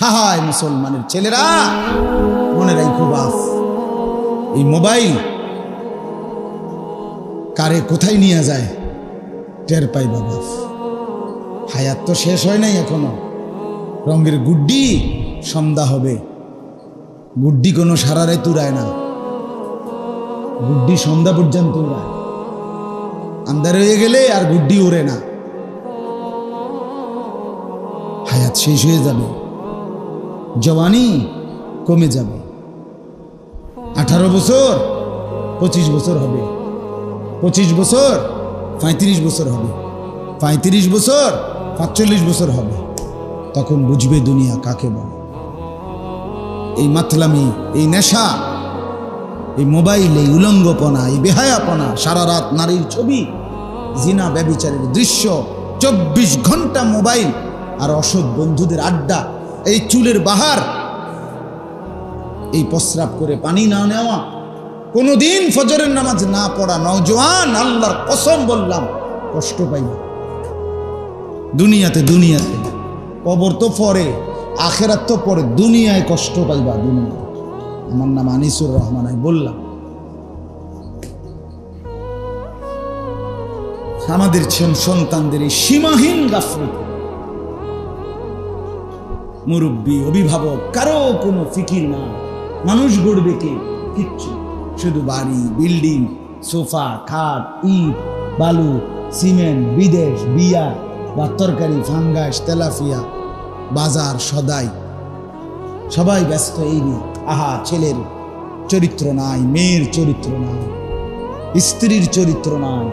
হাহায় মুসলমানের ছেলেরা। মনে রাখো বাপ, এই মোবাইল কারে কোথায় নিয়ে যায়? টের পাই বাবা হায়াত তো শেষ হয় নাই এখনও। রঙের গুড্ডি সন্ধ্যা হবে। গুড্ডি কোনো সারারে তুরায় না। গুড্ডি সন্ধ্যা পর্যন্ত উড়ায়। আন্দার হয়ে গেলে আর গুড্ডি উড়ে না। হায়াত শেষ হয়ে যাবে। জওয়ানি কমে যাবে। আঠারো বছর পঁচিশ বছর হবে। পঁচিশ বছর পঁয়ত্রিশ বছর হবে। পঁয়ত্রিশ বছর পাঁচচল্লিশ বছর হবে। তখন বুঝবে দুনিয়া কাকে বলে। এই মাতলামি এই নেশা এই মোবাইল এই উলঙ্গপনা এই বেহায়াপনা সারা রাত নারীর ছবি জিনা ব্যবিচারের দৃশ্য চব্বিশ ঘণ্টা মোবাইল আর অসৎ বন্ধুদের আড্ডা এই চুলের বাহার, এই প্রস্রাব করে পানি না নেওয়া, কোনোদিন ফজরের নামাজ না পড়া নওজোয়ান, আল্লাহর কসম বললাম, কষ্ট পাইব দুনিয়াতে দুনিয়াতে, কবর তো পরে, আখেরাত তো পরে, দুনিয়ায় কষ্ট পাইবা দুনিয়া আমার নাম আনিসুর রহমান, আমি বললাম, আমাদের ছেন সন্তানদের এই সীমাহীন গাফলতি মুরব্বী, অভিভাবক, কারও কোনো ফিকির না। মানুষ গড়বে কে? কিচ্ছু শুধু বাড়ি, বিল্ডিং, সোফা, খাট, ইট, বালু, সিমেন্ট, বিদেশ, বিয়া বা তরকারি ফাঙ্গাস, তেলাফিয়া, বাজার, সদাই। সবাই ব্যস্ত এই নিয়ে। আহা, ছেলের চরিত্র নাই, মেয়ের চরিত্র নাই, স্ত্রীর চরিত্র নাই।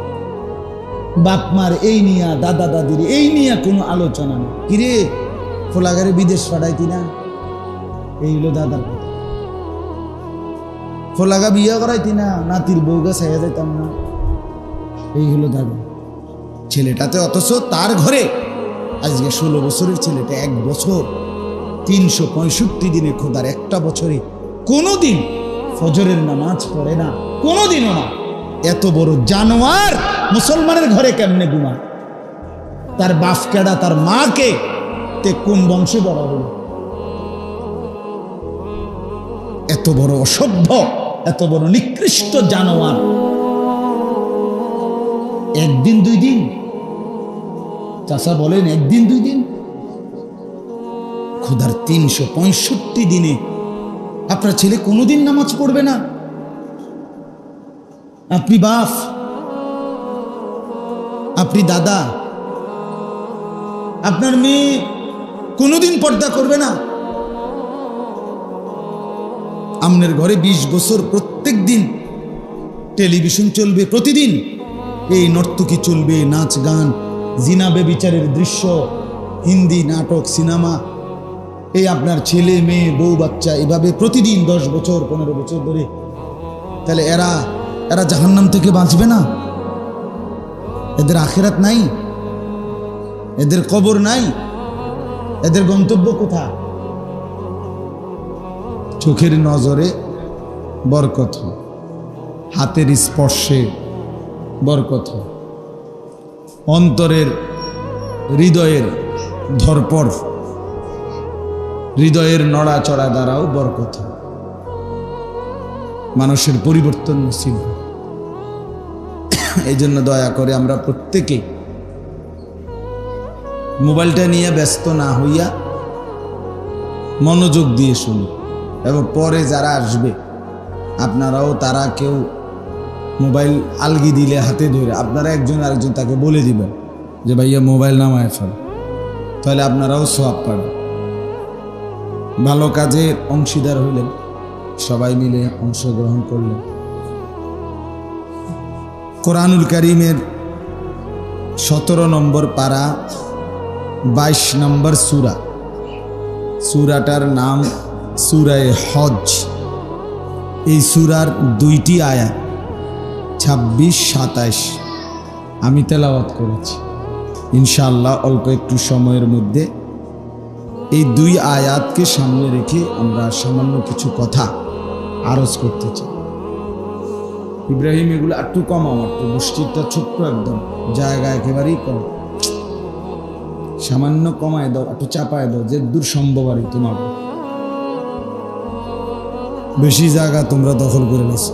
বাপমার এই নিয়া দাদা দাদির এই নিয়ে কোনো আলোচনা নেই। কিরে ফোলাগারে বিদেশ পাঠাইতি না? এই হলো দাদার কথা। ফোলাগা বিয়ে করাইতি না? নাতির বউকে সাইয়া যাইতাম না। এই হলো দাদা। ছেলেটাতে অথচ তার ঘরে আজকে ষোলো বছরের ছেলেটা এক বছর তিনশো পঁয়ষট্টি দিনে খোদার একটা বছরে কোনো দিন ফজরের নামাজ পড়ে না। কোনো দিনও না। এত বড় জানোয়ার মুসলমানের ঘরে কেমনে ঘুমায়? তার বাপ কেডা তার মাকে তে কোন বংশে বড় হল? এত বড় অসভ্য, এত বড় নিকৃষ্ট জানোয়ার। একদিন দুই দিন। চাষা বলেন, একদিন দুই দিন। খোদার তিনশো পঁয়ষট্টি দিনে আপনার ছেলে কোনোদিন নামাজ পড়বে না। আপনি বাপ, আপনি দাদা, আপনার মেয়ে কোনোদিন পর্দা করবে না। আমনের ঘরে ২০ বছর প্রত্যেক দিন টেলিভিশন চলবে প্রতিদিন। এই নর্তকী চলবে নাচ, গান জিনাবে বিচারের দৃশ্য, হিন্দি নাটক, সিনেমা। এই আপনার ছেলে, মেয়ে, বউ, বাচ্চা, এভাবে প্রতিদিন দশ বছর, পনেরো বছর ধরে। তাহলে এরা এরা জাহান্নাম থেকে বাঁচবে না। এদের আখেরাত নাই। এদের কবর নাই। এদের গন্তব্য কোথা চোখের নজরে বরকত। হাতের স্পর্শে বরকত অন্তরের হৃদয়ের ধরপর, হৃদয়ের নড়াচড়া দ্বারাও বরকত মানুষের পরিবর্তন নসিব এই জন্য দয়া করে আমরা প্রত্যেকে মোবাইলটা নিয়ে ব্যস্ত না হইয়া মনোযোগ দিয়ে শুনি। এবং পরে যারা আসবে, আপনারাও তারা কেউ মোবাইল আলগি দিলে হাতে ধরে, আপনারা একজন আরেকজন তাকে বলে দিবেন যে, ভাইয়া, মোবাইল নামায় ফেল। তাহলে আপনারাও সোয়াব পাবেন। ভালো কাজে অংশীদার হইলেন, সবাই মিলে অংশগ্রহণ করলেন। কোরআনুল করিমের সতেরো নম্বর পারা বাইশ নম্বর সুরা। সুরাটার নাম সুরায় হজ এই সুরার দুইটি আয়াত, ছাব্বিশ, সাতাইশ। আমি তেলাওয়াত করেছি। ইনশাআল্লাহ অল্প একটু সময়ের মধ্যে এই দুই আয়াতকে সামনে রেখে আমরা সামান্য কিছু কথা আরজ করতে চাই। ইব্রাহিম, এগুলো একটু কম আমার তো, মসজিদটা ছোট্ট একদম, জায়গা একেবারেই কম। সামান্য কমায় দাও, একটু চাপায় দাও, যে দূর সম্ভব আর তোমার বেশি জায়গা তোমরা দখল করে নিছো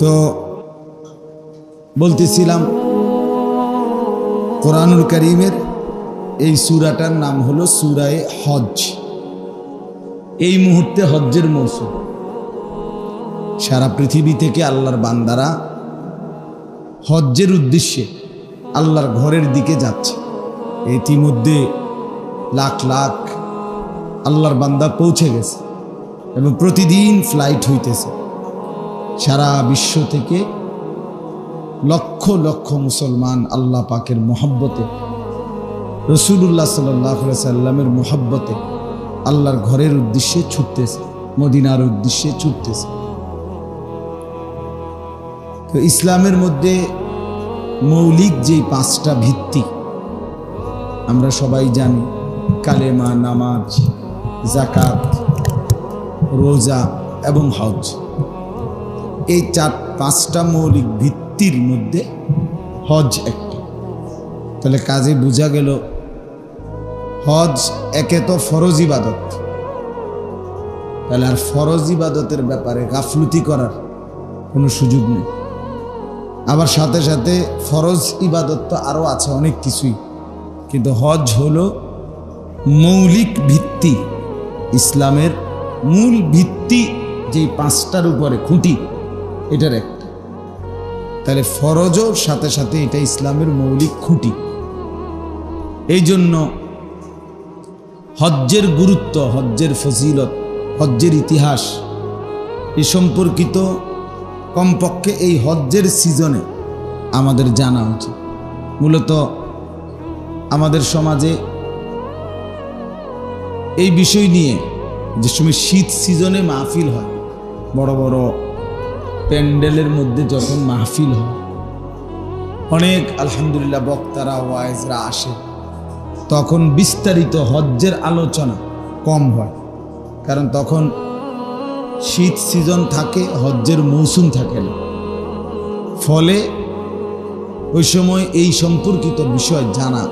তো বলতেছিলাম, কোরআনুল করিমের এই সুরাটার নাম হলো সুরায় হজ এই মুহূর্তে হজ্জের মৌসুম। সারা পৃথিবী থেকে আল্লাহর বান্দারা হজ্জের উদ্দেশ্যে আল্লাহর ঘরের দিকে যাচ্ছে। ইতিমধ্যে লাখ লাখ আল্লাহর বান্দা পৌঁছে গেছে এবং প্রতিদিন ফ্লাইট হইতেছে। সারা বিশ্ব থেকে লক্ষ লক্ষ মুসলমান আল্লাহ পাকের মোহব্বতে রসুল্লাহ সাল্লাহ সাল্লামের মোহব্বতে আল্লাহর ঘরের উদ্দেশ্যে ছুটতেছে, মদিনার উদ্দেশ্যে ছুটতেছে। তো ইসলামের মধ্যে মৌলিক যে পাঁচটা ভিত্তি, আমরা সবাই জানি কালেমা, নামাজ জাকাত রোজা এবং হজ। এই চার, পাঁচটা মৌলিক ভিত্তির মধ্যে হজ একটা। তাহলে কাজে বোঝা গেল, হজ একে তো ফরজ ইবাদত। তাহলে আর ফরজ ইবাদতের ব্যাপারে গাফলুতি করার কোনো সুযোগ নেই। আবার সাথে সাথে ফরজ ইবাদত তো আরও আছে, অনেক কিছুই। কিন্তু হজ হলো মৌলিক ভিত্তি, ইসলামের মূল ভিত্তি যেই পাঁচটার উপরে, খুঁটি, এটার একটা। তাহলে ফরজও সাথে সাথে এটা ইসলামের মৌলিক খুঁটি। এই জন্য হজ্জের গুরুত্ব, হজ্জের ফজিলত, হজ্জের ইতিহাস, এ সম্পর্কিত কমপক্ষে এই হজ্জের সিজনে আমাদের জানা উচিত। মূলত আমাদের সমাজে এই বিষয় নিয়ে যে সময় শীত সিজনে মাহফিল হয়, বড় বড় প্যান্ডেলের মধ্যে যখন মাহফিল হয়, অনেক আলহামদুলিল্লাহ বক্তারা, ওয়াইজরা আসে, তখন বিস্তারিত হজ্জের আলোচনা কম হয়। কারণ তখন শীত সিজন থাকে, হজ্জের মৌসুম থাকে না। ফলে ওই সময় এই সম্পর্কিত বিষয় জানা,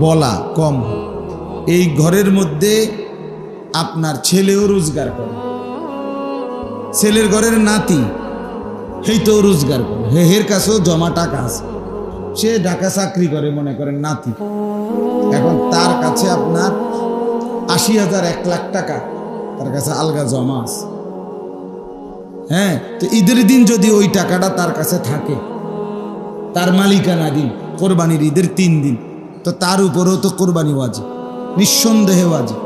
বলা কম এই ঘরের মধ্যে আপনার ছেলেও রোজগার করে। ছেলের ঘরের নাতি, হেইতেও রোজগার করে। হে, হের কাছেও জমা টাকা আছে। সে ঢাকা চাকরি করে, মনে করেন, নাতি। এখন তার কাছে আপনার আশি হাজার, এক লাখ টাকা। তার কাছে আলগা জমা আছে। হ্যাঁ তো ঈদের দিন যদি ওই টাকাটা তার কাছে থাকে, তার মালিকানা দিন, কোরবানির ঈদের তিন দিন, তো তার উপরেও তো কোরবানি ওয়াজি নিঃসন্দেহে ওয়াজি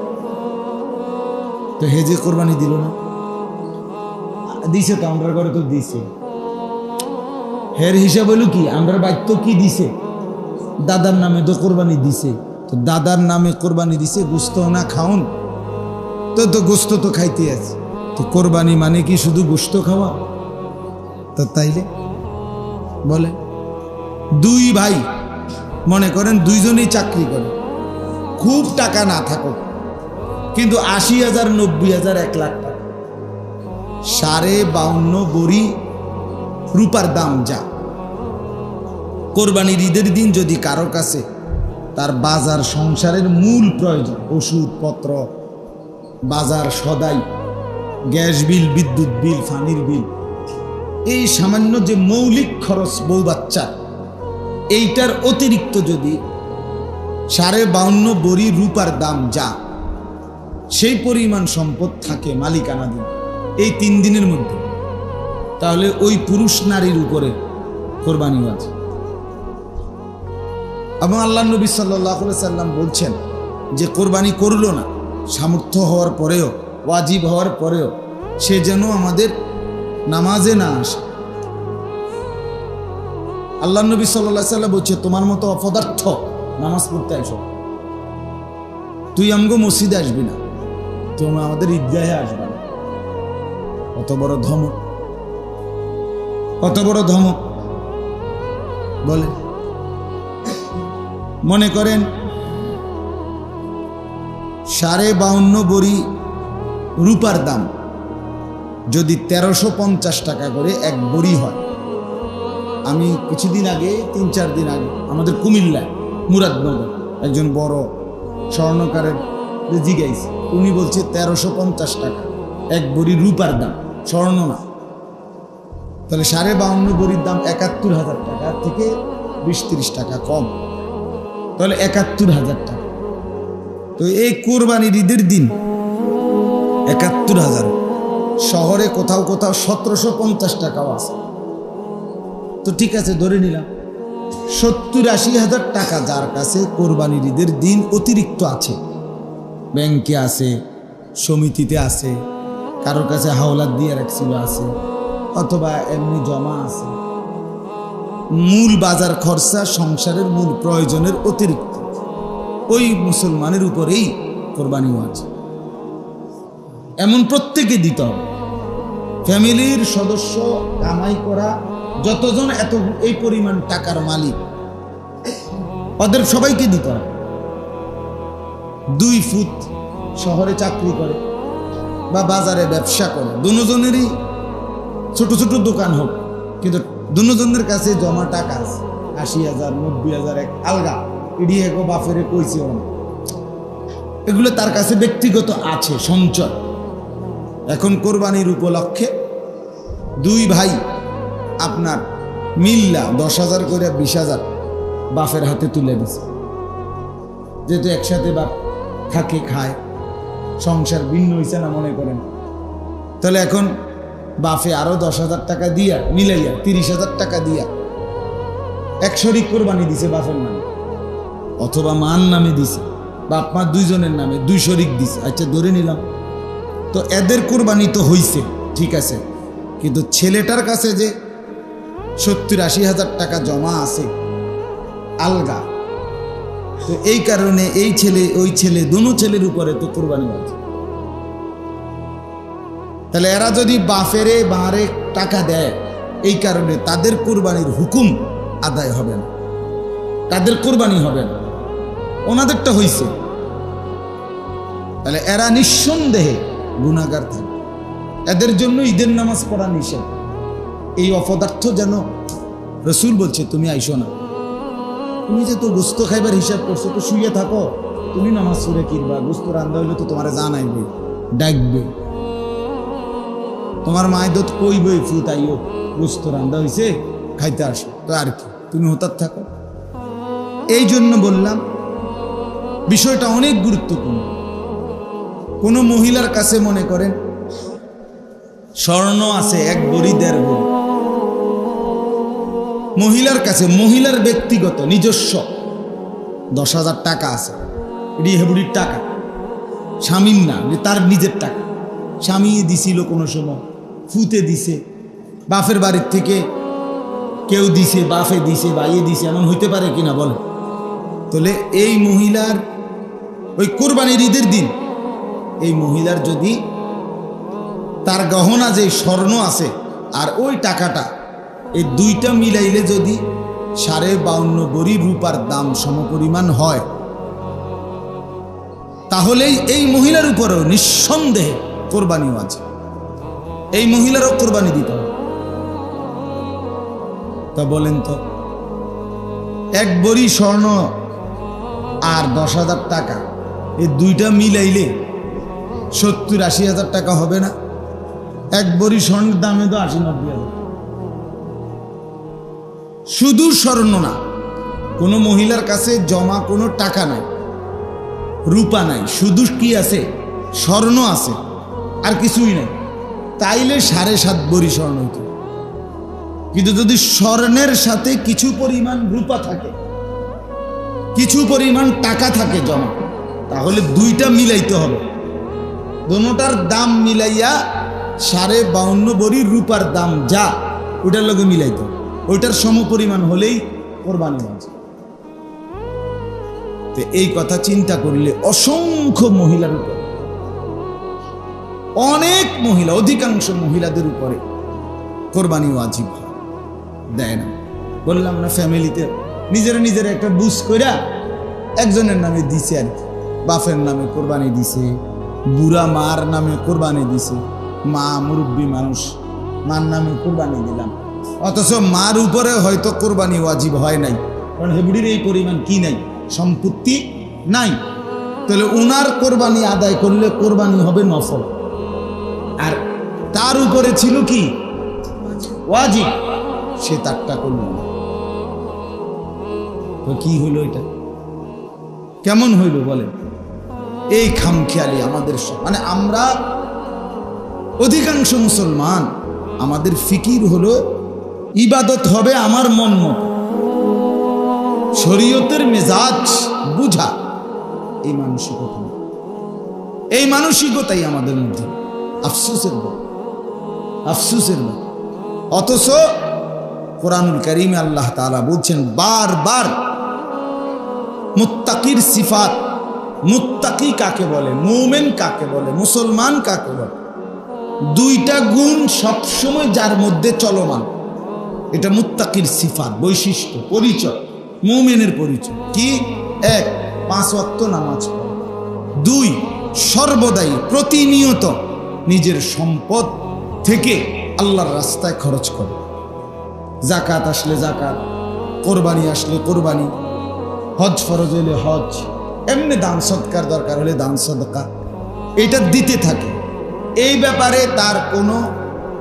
তো হে যে কোরবানি দিল না, দিছে তো আমরা ঘরে তো দিছে। হের হিসাব হলো কি আমরা বাক্য কি দিছে? দাদার নামে তো কোরবানি দিছে, তো দাদার নামে কোরবানি দিছে, গুস্ত না খাউন তো তো গোস্ত তো খাইতে আছে। তো কোরবানি মানে কি শুধু গোস্ত খাওয়া? তো তাইলে বলে, দুই ভাই মনে করেন দুইজনেই চাকরি করে। খুব টাকা না থাকুক, কিন্তু আশি হাজার, নব্বই হাজার, এক লাখ টাকা। সাড়ে বাউন্ন বড়ি রূপার দাম যা। কোরবানির ঈদের দিন যদি কারও কাছে তার বাজার সংসারের মূল প্রয়োজন, ওষুধপত্র বাজার সদাই, গ্যাস বিল, বিদ্যুৎ বিল, পানির বিল। এই সামান্য যে মৌলিক খরচ বউ বাচ্চা, এইটার অতিরিক্ত যদি সাড়ে বাউন্ন বড়ি রূপার দাম যা, সেই পরিমাণ সম্পদ থাকে মালিকানাধীন, এই তিন দিনের মধ্যে। তাহলে ওই পুরুষ নারীর উপরে কোরবানি আছে এবং আল্লাহ নবী সাল্লাহ সাল্লাম বলছেন যে কোরবানি করল না। সামর্থ্য হওয়ার পরেও, ওয়াজিব হওয়ার পরেও সে যেন আমাদের নামাজে না আসে। আল্লাহ নবী সাল্লাহ বলছে, তোমার মতো অপদার্থ নামাজ পড়তে আসো। তুই আমগো মসজিদে আসবি না। তুমি আমাদের ঈদগাহে আসবে না। কত বড় ধমক। কত বড় ধমক। বলে মনে করেন সাড়ে বাউন্ন বড়ি রূপার দাম। যদি তেরোশো পঞ্চাশ টাকা করে এক বড়ি হয়। আমি কিছুদিন আগে, তিন চার দিন আগে, আমাদের কুমিল্লায়, মুরাদনগর, একজন বড় স্বর্ণকারের জিগাইছে উনি বলছে, তেরোশো পঞ্চাশ টাকা, এক বড়ি রূপার দাম, স্বর্ণ না। তাহলে সাড়ে বাউন্ন বড়ির দাম একাত্তর হাজার টাকা থেকে বিশ টাকা কম। তাহলে একাত্তর হাজার টাকা। তো এই কোরবানির ঈদের দিন একাত্তর হাজার। শহরে কোথাও কোথাও সতেরোশো পঞ্চাশ টাকাও আছে। তো ঠিক আছে, ধরে নিলাম। সত্তর আশি হাজার টাকা যার কাছে কোরবানির ঈদের দিন অতিরিক্ত আছে। ব্যাংকে আছে, সমিতিতে আছে, কারোর কাছে হাওলাত দিয়ে রাখছিল আছে, অথবা এমনি জমা আছে। মূল বাজার খরচা সংসারের মূল প্রয়োজনের অতিরিক্ত। ওই মুসলমানের উপরেই কোরবানি আছে এমন প্রত্যেকে দিতে হবে। ফ্যামিলির সদস্য কামাই করা, যতজন এত এই পরিমাণ টাকার মালিক, ওদের সবাইকে দিতে হবে। দুই ফুট শহরে চাকরি করে বা বাজারে ব্যবসা করে, দুজনেরই ছোট ছোট দোকান হোক, কিন্তু দুজনের কাছে জমা টাকা আছে, আশি হাজার, নব্বই হাজার, এক আলগা। ইডিয়ে গো বাফেরে কইছে এগুলো তার কাছে ব্যক্তিগত আছে, সঞ্চয়। এখন কোরবানির উপলক্ষে দুই ভাই আপনার মিল্লা দশ হাজার করে বিশ হাজার বাফের হাতে তুলে দিছে। যেহেতু একসাথে বাপ থাকে, খায়, সংসার ভিন্ন হয়েছে না মনে করেন? তাহলে এখন বাফে আরও দশ হাজার টাকা দিয়া, মিলাইয়া তিরিশ হাজার টাকা দিয়া এক শরিক কোরবানি দিছে বাফের নামে। অথবা মান নামে দিছে, বাপ মা দুইজনের নামে, দুই শরিক দিছে। আচ্ছা ধরে নিলাম। তো এদের কোরবানি তো হইছে, ঠিক আছে। কিন্তু ছেলেটার কাছে যে সত্তর আশি হাজার টাকা জমা আছে, আলগা। তো এই কারণে এই ছেলে, ওই ছেলে, দুনো ছেলের উপরে তো কোরবানি আছে তাহলে এরা যদি বাফেরে বাঁরে টাকা দেয়, এই কারণে তাদের কোরবানির হুকুম আদায় হবে না। তাদের কোরবানি হবে না। ওনাদেরটা হইছে। তাহলে এরা নিঃসন্দেহে গুণাগার থাকবে এদের জন্য ঈদের নামাজ পড়া নিষেধ। এই অপদার্থ যেন রসুল বলছে, তুমি আইসো না। তুমি যে তো গোস্ত খাইবার হিসাব করছ, তো শুয়ে থাকো। তুমি নামাজ সুরে কিনবা গোস্ত রান্দা হইলে তো তোমার জান আইবে ডাকবে। তোমার মায়ের দত কইবে ফুত আইও গোস্ত রান্দা হইছে, খাইতে আসো। তো আর কি? তুমি হতার থাকো। এই জন্য বললাম বিষয়টা অনেক গুরুত্বপূর্ণ। কোনো মহিলার কাছে মনে করেন, স্বর্ণ আছে এক বড়ি দেড় বড়ি মহিলার কাছে, মহিলার ব্যক্তিগত, নিজস্ব দশ হাজার টাকা আছে। এটি হেবুড়ির টাকা। স্বামীর না তার নিজের টাকা। স্বামী দিছিল কোনো সময়, ফুতে দিছে। বাফের বাড়ির থেকে কেউ দিছে বাফে দিছে বা বাইয়ে দিছে, এমন হইতে পারে কিনা বলে তাহলে এই মহিলার, ওই কোরবানির ঈদের দিন, এই মহিলার যদি তার গহনা যে স্বর্ণ আছে আর ওই টাকাটা, এই দুইটা মিলাইলে যদি সাড়ে বাউন্ন বড়ি রূপার দাম সমপরিমাণ হয়, তাহলেই এই মহিলার উপরেও নিঃসন্দেহে কোরবানিও আছে। এই মহিলারও কোরবানি দিতে হবে। তা বলেন তো, এক বড়ি স্বর্ণ আর দশ হাজার টাকা। এই দুইটা মিলাইলে সত্তর আশি হাজার টাকা হবে না? এক বড়ি স্বর্ণের দামে তো আশি নব্বই হাজার। শুধু স্বর্ণ না, কোনো মহিলার কাছে জমা কোনো টাকা নাই, রূপা নাই, শুধু কি আছে? স্বর্ণ আছে, আর কিছুই নাই। তাইলে সাড়ে সাত বড়ি স্বর্ণ হইতো। কিন্তু যদি স্বর্ণের সাথে কিছু পরিমাণ রূপা থাকে কিছু পরিমাণ টাকা থাকে জমা, তাহলে দুইটা মিলাইতে হবে। দোনোটার দাম মিলাইয়া সাড়ে বাউন্ন বড়ি রূপার দাম যা, ওইটার লগে মিলাইতে হবে। ওইটার সমপরিমাণ হলেই কোরবানি আছে তো এই কথা চিন্তা করলে অসংখ্য মহিলার উপর, অনেক মহিলা, অধিকাংশ মহিলাদের উপরে কোরবানি ওয়াজিব। দেয় না। বললাম না ফ্যামিলিতে নিজের নিজের একটা বুঝ কইরা একজনের নামে দিছে আর কি। বাফের নামে কোরবানি দিছে, বুড়া মার নামে কোরবানি দিছে। মা মুরব্বী মানুষ, মার নামে কোরবানি দিলাম। অথচ মার উপরে হয়তো কোরবানি ওয়াজিব হয় নাই। কারণ হেবুড়ির এই পরিমাণ কি নাই? সম্পত্তি নাই। তাহলে উনার কোরবানি আদায় করলে কোরবানি হবে নফল। আর তার উপরে ছিল কি? ওয়াজিব। সে তারটা করল না। তো কি হইল এটা কেমন হইল বলে এই খামখেয়ালি আমাদের মানে আমরা অধিকাংশ মুসলমান, আমাদের ফিকির হলো ইবাদত হবে আমার মন মতো শরীয়তের মেজাজ বুঝা এই মানসিকতা। এই মানসিকতাই আমাদের মধ্যে, আফসোসের ব্যাপার। আফসোসের ব্যাপার। অথচ কোরআনুল করিমে আল্লাহ তাআলা বলছেন, বারবার মুত্তাকির সিফাত। মুত্তাকি কাকে বলে? মৌমেন কাকে বলে? মুসলমান কাকে বলে? দুইটা গুণ সবসময় যার মধ্যে চলমান। এটা মুত্তাকির সিফাত, বৈশিষ্ট্য, পরিচয়, মৌমেনের পরিচয়। কি? এক, পাঁচ ওয়াক্ত নামাজ দুই, সর্বদাই প্রতিনিয়ত নিজের সম্পদ থেকে আল্লাহর রাস্তায় খরচ করে। জাকাত আসলে জাকাত কোরবানি আসলে কোরবানি। হজ ফরজ হলে হজ, এমনি দান সৎকার দরকার হলে দান সদকা এটা দিতে থাকে। এই ব্যাপারে তার কোনো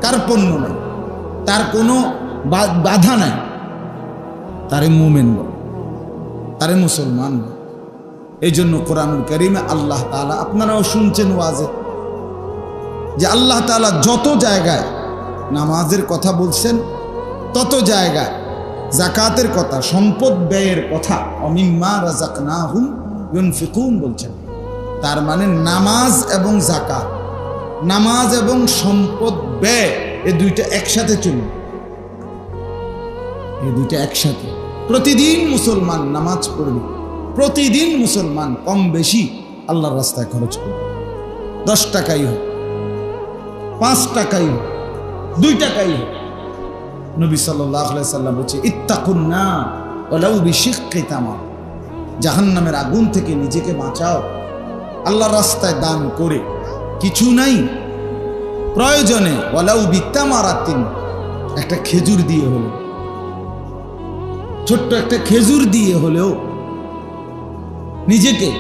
কার্পণ্য নাই, তার কোনো বাধা নাই। তারে মুমেন তারে মুসলমান এই জন্য কোরআনুল করিমে আল্লাহ তাআলা, আপনারাও শুনছেন ওয়াজে, যে আল্লাহ তাআলা যত জায়গায় নামাজের কথা বলছেন, তত জায়গায় জাকাতের কথা, সম্পদ ব্যয়ের কথা, অমিম্মা রাজাকনাহুম ইউনফিকুন বলছেন। তার মানে নামাজ এবং জাকাত। নামাজ এবং সম্পদ ব্যয়, এ দুইটা একসাথে চলবে। এই দুইটা একসাথে। প্রতিদিন মুসলমান নামাজ পড়বে। প্রতিদিন মুসলমান কম বেশি আল্লাহর রাস্তায় খরচ করবে। দশ টাকাই হোক, পাঁচ টাকাই হোক, দুই টাকাই হোক নবী সাল্লাম বলছে, ইত্তাকুন জাহান্নামের আগুন থেকে নিজেকে বাঁচাও। আল্লাহর রাস্তায় দান করে। কিছু নাই। প্রয়োজনে ওলাউ বিত্তামারাতিন একটা খেজুর দিয়ে হলো ছোট্ট একটা খেজুর দিয়ে হলেও নিজেকে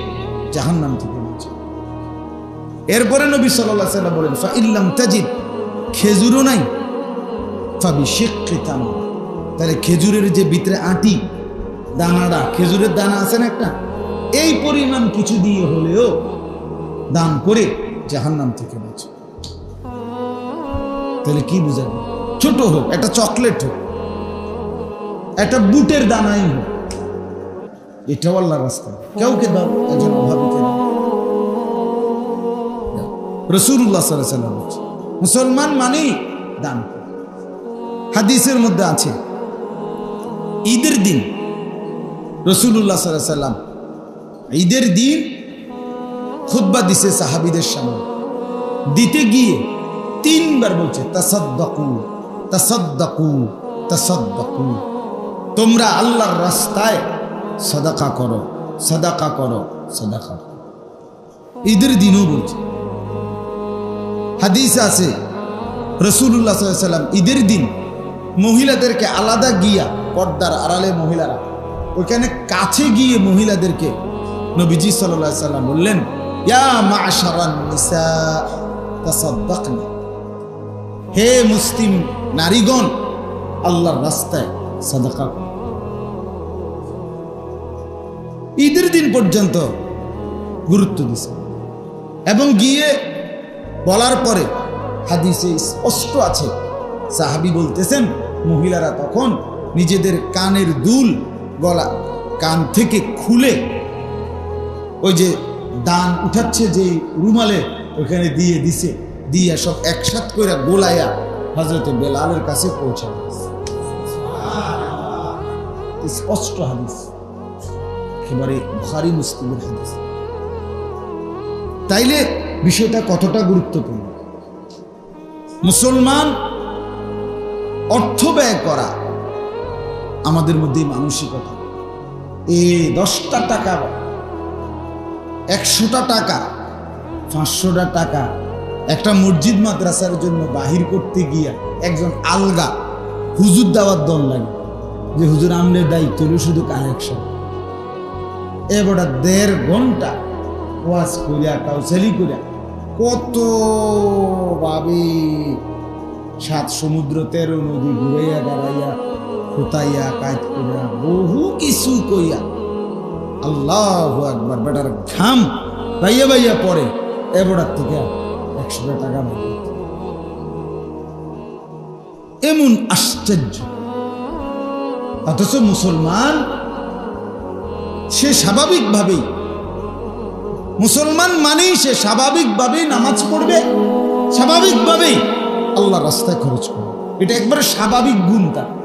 জাহান্নাম থেকে এরপরে নবী সাল্লাহ সাল্লাম বলেন ইল্লাম তাজিদ। খেজুরও নাই। ফাবি শেখ তাহলে খেজুরের যে ভিতরে আটি, দানাটা, খেজুরের দানা আছে না একটা? এই পরিমাণ কিছু দিয়ে হলেও দান করে জাহান্নাম থেকে বাঁচো। তাহলে কি বুঝাবে? ছোট হোক, একটা চকলেট হোক, একটা বুটের দানাই হোক, এটাও আল্লাহর রাস্তা। কেউকে দাও একজন দাও রসুল্লাহ সাল্লাম মুসলমান মানেই দান করা। হাদিসের মধ্যে আছে। ঈদের দিন রসুল্লাহ সাল্লাম ঈদের দিন খুদ্া দিছে সাহাবিদের সামনে। দিতে গিয়ে তিনবার বলছে, তাসাদ্দাকু তাসাদ্দাকু তাসাদ্দাকু। তোমরা আল্লাহর রাস্তায় সদাকা করো সদাকা করো সদাকা করো। ঈদের দিনও বলছে। হাদিস আছে রসুল্লাহ সাল্লাম ঈদের দিন মহিলাদেরকে আলাদা গিয়া পর্দার আড়ালে মহিলারা, ওইখানে কাছে গিয়ে মহিলাদেরকে নবীজি সাল্লাহ সাল্লাম বললেন হে মুসলিম নারীগণ, আল্লাহর রাস্তায় সাদাকা। ঈদের দিন পর্যন্ত গুরুত্ব দিছে এবং গিয়ে বলার পরে হাদিসে স্পষ্ট আছে সাহাবি বলতেছেন মহিলারা তখন নিজেদের কানের দুল গলা কান থেকে খুলে ওই যে দান উঠাচ্ছে যে রুমালে ওখানে দিয়ে দিছে, দিয়ে সব একসাথ করে গোলাইয়া হজরতে বেলালের কাছে পৌঁছায়। স্পষ্ট হাদিস। একেবারে বুখারি, মুসলিমের হাদিস। তাইলে বিষয়টা কতটা গুরুত্বপূর্ণ? মুসলমান অর্থ ব্যয় করা আমাদের মধ্যে মানসিকতা। এ দশটা টাকা, একশোটা টাকা, পাঁচশোটা টাকা একটা মসজিদ মাদ্রাসার জন্য বাহির করতে গিয়া একজন আলগা হুজুর দাওয়াত দল লাগে যে হুজুর আমনের দায়িত্ব হলো শুধু কানেকশন এবারটা দেড় ঘণ্টা ওয়াজ করিয়া কাউসালি করিয়া কত ভাবে সাত সমুদ্র তেরো নদী ঘুরাইয়া দাঁড়াইয়া খোতাইয়া কাজ করিয়া, বহু কিছু কইয়া। আল্লাহ একবার বেটার ঘাম বাইয়া বাইয়া পড়ে এবারটার থেকে একশো টাকা এমন আশ্চর্য। অথচ মুসলমান, সে স্বাভাবিকভাবেই, মুসলমান মানেই সে স্বাভাবিকভাবেই নামাজ পড়বে, স্বাভাবিকভাবেই। আল্লাহ রাস্তায় খরচ করো। এটা একবারে স্বাভাবিক গুণ তার।